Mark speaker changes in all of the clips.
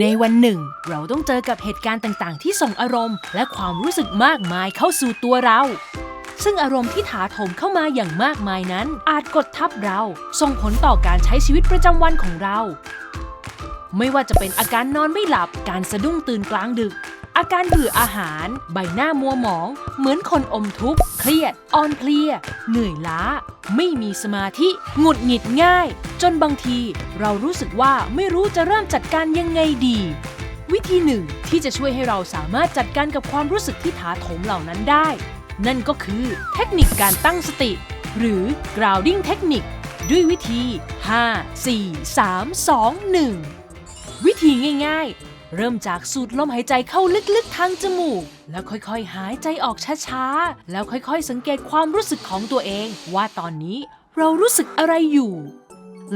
Speaker 1: ในวันหนึ่ง เราต้องเจอกับเหตุการณ์ต่างๆ ที่ส่งอารมณ์ และความรู้สึกมากมายเข้าสู่ตัวเรา ซึ่งอารมณ์ที่ถาโถมเข้ามาอย่างมากมายนั้น อาจกดทับเรา ส่งผลต่อการใช้ชีวิตประจำวันของเรา ไม่ว่าจะเป็นอาการนอนไม่หลับ การสะดุ้งตื่นกลางดึก อาการเบื่ออาหาร ใบหน้ามัวหมอง เหมือนคนอมทุกข์ เครียด อ่อนเพลีย เหนื่อยล้า ไม่มีสมาธิ หงุดหงิดง่าย จนบางทีเรารู้สึกว่าไม่รู้จะเริ่มจัดการยังไงดี วิธีหนึ่งที่จะช่วยให้เราสามารถจัดการกับความรู้สึกที่ถาโถมเหล่านั้นได้ นั่นก็คือเทคนิคการตั้งสติ หรือ grounding เทคนิคด้วยวิธี 5 4 3 2 1 วิธีง่ายๆ เริ่มจากสูดลมหายใจเข้าลึกๆ ทางจมูก แล้วค่อยๆ หายใจออกช้าๆ แล้วค่อยๆ สังเกตความรู้สึกของตัวเอง ว่าตอนนี้เรารู้สึกอะไรอยู่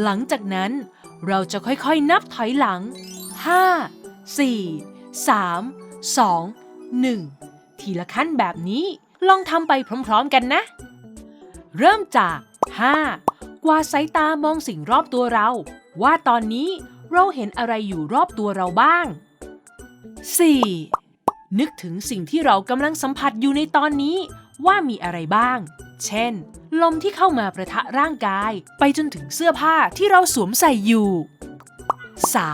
Speaker 1: หลังจากนั้นเราจะค่อยๆนับถอยหลัง 5 4 3 2 1 ทีละขั้นแบบนี้ลองทำไปพร้อมๆกันนะ เริ่มจาก 5. กวาดสายตามองสิ่งรอบตัวเรา ว่าตอนนี้เราเห็นอะไรอยู่รอบตัวเราบ้าง 4. นึกถึงสิ่งที่เรากำลังสัมผัสอยู่ในตอนนี้ว่ามีอะไรบ้าง เช่น ลมที่เข้ามาประทะร่างกาย ไปจนถึงเสื้อผ้าที่เราสวมใส่อยู่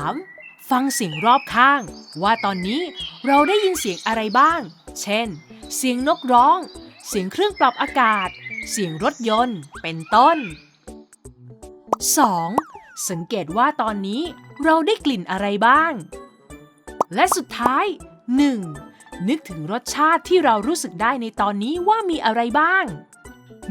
Speaker 1: 3. ฟังเสียงรอบข้าง ว่าตอนนี้เราได้ยินเสียงอะไรบ้าง เช่น เสียงนกร้อง เสียงเครื่องปรับอากาศ เสียงรถยนต์ เป็นต้น 2. สังเกตว่าตอนนี้เราได้กลิ่นอะไรบ้าง และสุดท้าย 1. นึกถึงรสชาติที่เรารู้สึกได้ในตอนนี้ว่ามีอะไรบ้าง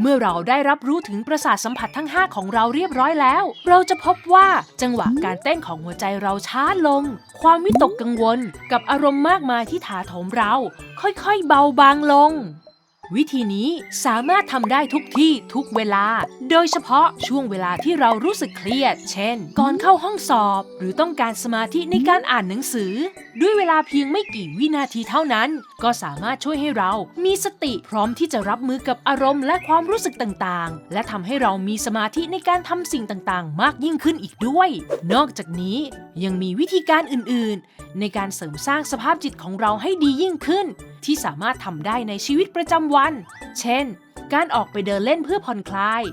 Speaker 1: เมื่อเราได้รับรู้ถึงประสาทสัมผัสทั้ง 5 ของเราเรียบร้อยแล้ว เราจะพบว่าจังหวะการเต้นของหัวใจเราช้าลง ความวิตกกังวลกับอารมณ์มากมายที่ถาโถมเรา ค่อยๆ เบาบางลง วิธีนี้สามารถทำได้ทุกที่ทุกเวลา โดยเฉพาะช่วงเวลาที่เรารู้สึกเครียด เช่น ก่อนเข้าห้องสอบ หรือต้องการสมาธิในการอ่านหนังสือ ด้วยเวลาเพียงไม่กี่วินาทีเท่านั้น ก็สามารถช่วยให้เรามีสติพร้อมที่จะรับมือกับอารมณ์และความรู้สึกต่างๆ และทำให้เรามีสมาธิในการทำสิ่งต่างๆ มากยิ่งขึ้นอีกด้วย นอกจากนี้ยังมีวิธีการอื่นๆในการเสริมสร้างสภาพจิตของเราให้ดียิ่งขึ้น ที่สามารถทำได้ในชีวิตประจำวัน เช่น การออกไปเดินเล่นเพื่อผ่อนคลาย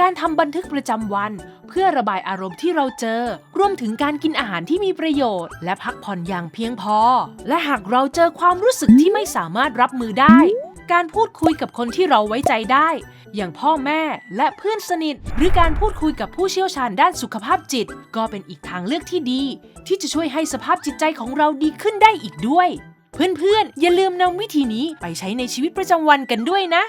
Speaker 1: การทำบันทึกประจำวัน เพื่อระบายอารมณ์ที่เราเจอ รวมถึงการกินอาหารที่มีประโยชน์ และพักผ่อนอย่างเพียงพอ และหากเราเจอความรู้สึกที่ไม่สามารถรับมือได้ การพูดคุยกับคนที่เราไว้ใจได้ อย่างพ่อแม่และเพื่อนสนิท หรือการพูดคุยกับผู้เชี่ยวชาญด้านสุขภาพจิต ก็เป็นอีกทางเลือกที่ดี ที่จะช่วยให้สภาพจิตใจของเราดีขึ้นได้อีกด้วย เพื่อนๆ อย่าลืมนำวิธีนี้ไปใช้ในชีวิตประจำวันกันด้วยนะ